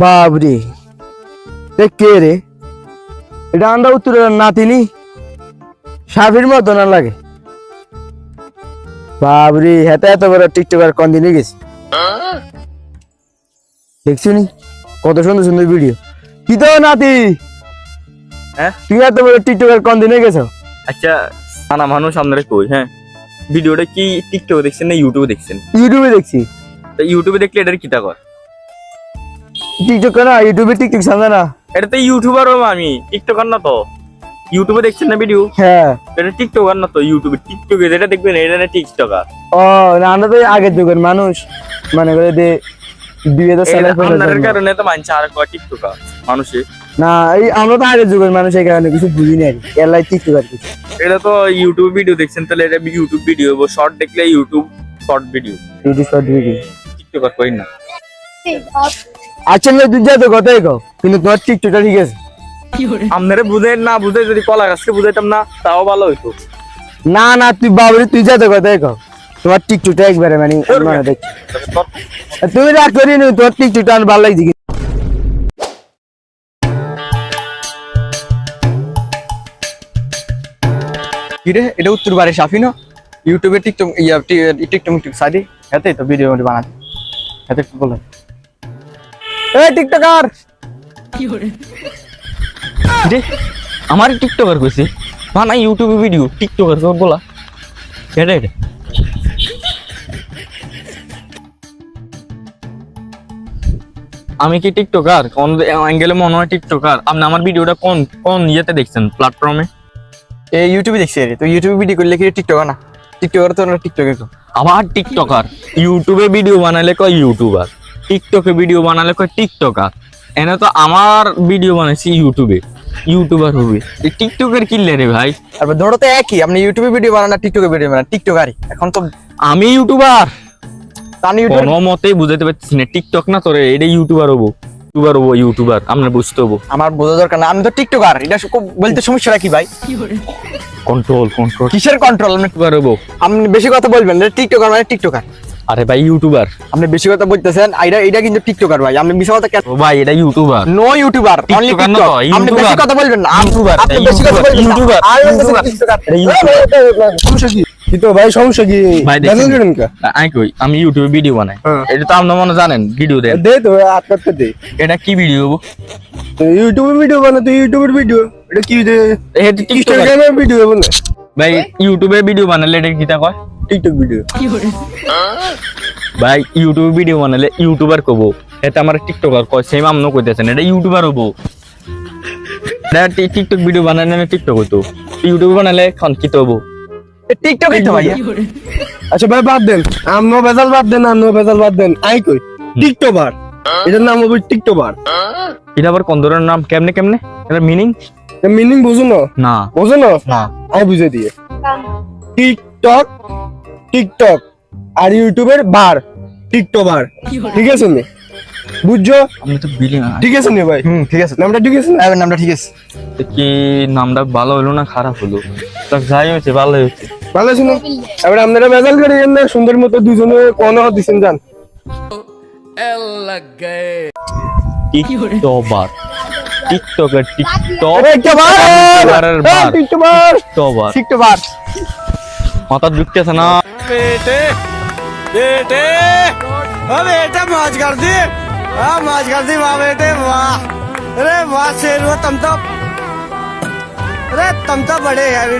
বাবরে এ কে রে? এটা আমরা উত্তরের নাতিনি? সাফির মতো না লাগে? বাবরে হেতে এত বড় টিকটকার কোন দিনে গেছি? দেখছি নি কত সুন্দর সুন্দর ভিডিও কি তো নাতি? হ্যাঁ? তুই এত বড় টিকটকার কোন দিনে গেছো? আচ্ছা নানা মানুষ আপনারা কই হ্যাঁ? ভিডিওটা কি টিকটকে দেখছেন না ইউটিউবে দেখছেন? ইউটিউবে দেখছি। তা ইউটিউবে দেখলে এটার কিতা কর? টিকটক না ইউটিউবে টিকটক সামনে না। এটা তো ইউটিউবার আমি টিকটকার না তো। ইউটিউবে দেখছেন না ভিডিও হ্যাঁ। এটা টিকটকার না তো ইউটিউবে টিকটকে যেটা দেখবেন এটা না টিকটকার ও না আমরা তো আগের যুগের মানুষ। মানে করে যে দুই হাজার সালের পরে কারণে তো মানছে আর কয় টিকটকার মানুষে না এই আমরা তো আগের যুগের মানুষ এই কারণে কিছু বুঝি না টিকটক আর এটা তো ইউটিউব ভিডিও দেখছেন তাহলে এটা ইউটিউব ভিডিও শর্ট দেখলে YouTube short video YouTube short video tiktoker করি না। আচ্ছা না তুই যাতে কথাই কও কিন্তু তোমার টিকটকটা ঠিক আছে। আপনারা বুঝে না বুঝে যদি কলা গাছকে বুঝাইতাম না তাও ভালো হইতো। না না তুই বাবরি তুই যাতে কথাই কও। তোমার টিকটকটা একবারে মানে মানে দেখ। তুমি রাগ করি নি তোমার টিকটকটা আমার ভালো লাগছে কিরে এটা উত্তর বাড়ি সাফি না? ইউটিউবে টিকটক ইয়া টিকটক টিকটক সাদি এতেই তো ভিডিও বানাতে। এতে একটু বলে? এ টিকটকার! রে আমার টিকটকার কইছে বানা ইউটিউবে ভিডিও টিকটকার কর বলা এটা এটা। আমি কি টিকটকার? কোন অ্যাঙ্গেলে মনে হয় টিকটকার? আপনি আমার ভিডিওটা কোন কোন ইয়েতে দেখছেন? প্ল্যাটফর্মে এই ইউটিউবে দেখছি রে তো ইউটিউবে ভিডিও করলে কি টিকটক না? টিকটকার তো না টিকটকে তো। আবার টিকটকার। ইউটিউবে ভিডিও বানালে কয় ইউটিউবার টিকটকে ভিডিও বানালে কয় টিকটকার? এনে তো আমার ভিডিও বানাইছি ইউটিউবে। ইউটিউবার হবে। এই টিকটকের কিনলে রে ভাই? তারপর ধরো তো একই আপনি ইউটিউবে ভিডিও বানান না টিকটকে ভিডিও বানান টিকটকারই। এখন তো আমি ইউটিউবার। তার ইউটিউব কোনো মতেই বুঝাতে পারছি না টিকটক না তোরে এটা ইউটিউবার হব। ইউটিউবার হব ইউটিউবার আপনার বুঝতে হব। আমার বোঝা দরকার না আমি তো টিকটকার এটা খুব বলতে সমস্যাটা কি ভাই কন্ট্রোল কন্ট্রোল কিসের কন্ট্রোল আপনি ইউটিউবার হব। আপনি বেশি কথা বলবেন টিকটকার মানে টিকটকার। আরে ভাই ইউটিউবার আপনি বেশি কথা বলতেছেন এটা এটা কিন্তু টিকটকার ভাই। আপনি বেশি কথা ও ভাই এটা youtuber no youtuber only TikTok আপনি বেশি কথা বলবেন না। ইউটিউবার, আপনি বেশি কথা বলবেন ইউটিউবার, আর ইউটিউবার। টিকটকার। সমস্যা কি? কি তো ভাই সমস্যা কি? ভাই দেখেন। বেজাল করেন আমি কই আমি ইউটিউবে ভিডিও বানাই। হ্যাঁ। এটা তো আপনার মনে জানেন ভিডিও দেন। দে তো আটকাতে দে। এটা কি ভিডিও হব তো ইউটিউবে ভিডিও বানা তো ইউটিউবের ভিডিও এটা কি দে এটা টিকটকার ইনস্টাগ্রামে ভিডিও বানা ভাই ইউটিউবে ভিডিও বানালে এটা কিতা কয়? টিকটক ভিডিও ভাই ইউটিউবে ভিডিও বানালে ইউটিউবার কব এটা আমার টিকটকার কয় সেম আমনো কইতেছেন এটা ইউটিউবার হব। এটা টিকটক ভিডিও বানালে না টিকটক হইতো। ইউটিউবে বানালে খন কি তো হব টিকটকই তো ভাই আচ্ছা ভাই বাদ দেন। আমনো বেজাল বাদ দেন আমনো বেজাল বাদ দেন। আই কই? টিকটকার এটার নাম হবে টিকটকার এটা আবার কোন ধরনের নাম? কেমনে কেমনে? এটা মিনিং মিনিং বুঝো না? না। বুঝো না? না। আমি বুঝে দিয়ে। টিকটক টিকটক আর ইউটিউবের বার টিকটকার ঠিক আছে নি? বুঝছ? আমি তো বিলি না ঠিক আছে নি ভাই? হুম ঠিক আছে। নামটা ঠিক আছে না? হ্যাঁ নামটা ঠিক আছে। কি নামটা ভালো হলো না খারাপ হলো? তো যাই হয়েছে ভালো হয়েছে। ভালো আছে না? এবার আপনারা বেজাল করে না সুন্দর মতো দুজনে কোন দিছেন জান টিকটবার। টিকটকের টিকটক। বার। টিকটকার টিকটবার। টিকটকার মাথা ঢুকতেছে না। बेटे बेटे। वाह बेटे, मौज कर दी हाँ माज कर दी वाह बेटे, वाह। अरे, वाह, शेर, वो तुम तो अरे, तुम तो बड़े हैवी